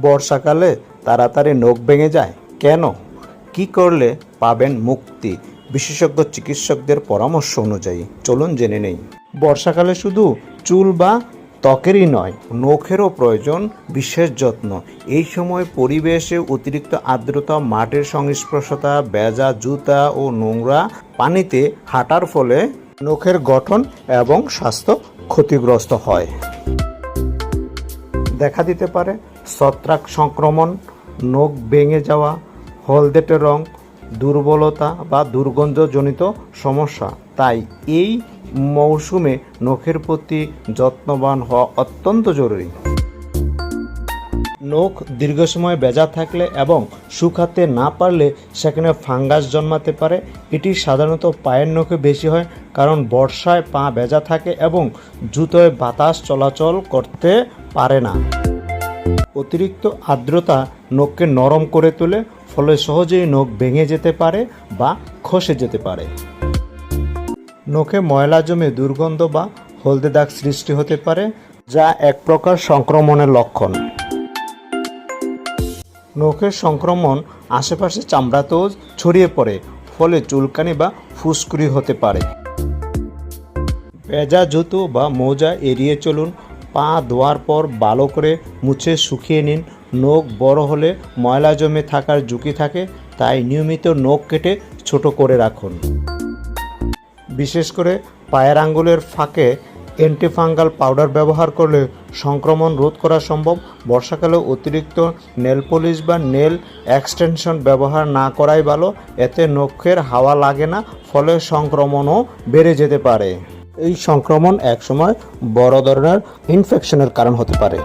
বর্ষাকালে তাড়াতাড়ি নখ ভেঙে যায়। কেন? কি করলে পাবেন মুক্তি? বিশেষজ্ঞ চিকিৎসকদের পরামর্শ অনুযায়ী। চলুন জেনে নেই। বর্ষাকালে শুধু চুল বা ত্বকেরই নয়, নখেরও প্রয়োজন বিশেষ যত্ন। এই সময় পরিবেশে অতিরিক্ত আর্দ্রতা, মাটির সংস্পর্শতা, বেজা, জুতা ও নোংরা পানিতে হাঁটার ফলে নখের গঠন এবং স্বাস্থ্য ক্ষতিগ্রস্ত হয়। দেখা দিতে পারে ছত্রাক সংক্রমণ, নখ ভেঙে যাওয়া, হলদেটে রং, দুর্বলতা বা দুর্গন্ধজনিত সমস্যা। তাই এই মৌসুমে নখের প্রতি যত্নবান হওয়া অত্যন্ত জরুরি। নখ দীর্ঘ সময় বেজা থাকলে এবং শুকাতে না পারলে সেখানে ফাঙ্গাস জন্মাতে পারে। এটি সাধারণত পায়ের নখে বেশি হয় কারণ বর্ষায় পা বেজা থাকে এবং জুতোয় বাতাস চলাচল করতে পারে না। অতিরিক্ত আর্দ্রতা নখকে নরম করে তোলে, ফলে সহজেই নখ ভেঙে যেতে পারে বা খসে যেতে পারে। নখে ময়লা জমে দুর্গন্ধ বা হলদে দাগ সৃষ্টি হতে পারে, যা এক প্রকার সংক্রমণের লক্ষণ। নখের সংক্রমণ আশেপাশে চামড়াতেও ছড়িয়ে পড়ে, ফলে চুলকানি বা ফুসকুড়ি হতে পারে। ভেজা জুতো বা মোজা এড়িয়ে চলুন পা ধোয়ার পর ভালো করে মুছে শুকিয়ে নিন। নখ বড় হলে ময়লা জমে থাকার ঝুঁকি থাকে, তাই নিয়মিত নখ কেটে ছোট করে রাখুন। বিশেষ করে পায়ের আঙ্গুলের ফাঁকে অ্যান্টিফাঙ্গাল পাউডার ব্যবহার করলে সংক্রমণ রোধ করা সম্ভব। বর্ষাকালে অতিরিক্ত নেল পলিশ বা নেল এক্সটেনশন ব্যবহার না করাই ভালো। এতে নখের হাওয়া লাগে না, ফলে সংক্রমণও বেড়ে যেতে পারে। এই সংক্রমণ একসময় বড় ধরনের ইনফেকশনের কারণ হতে পারে।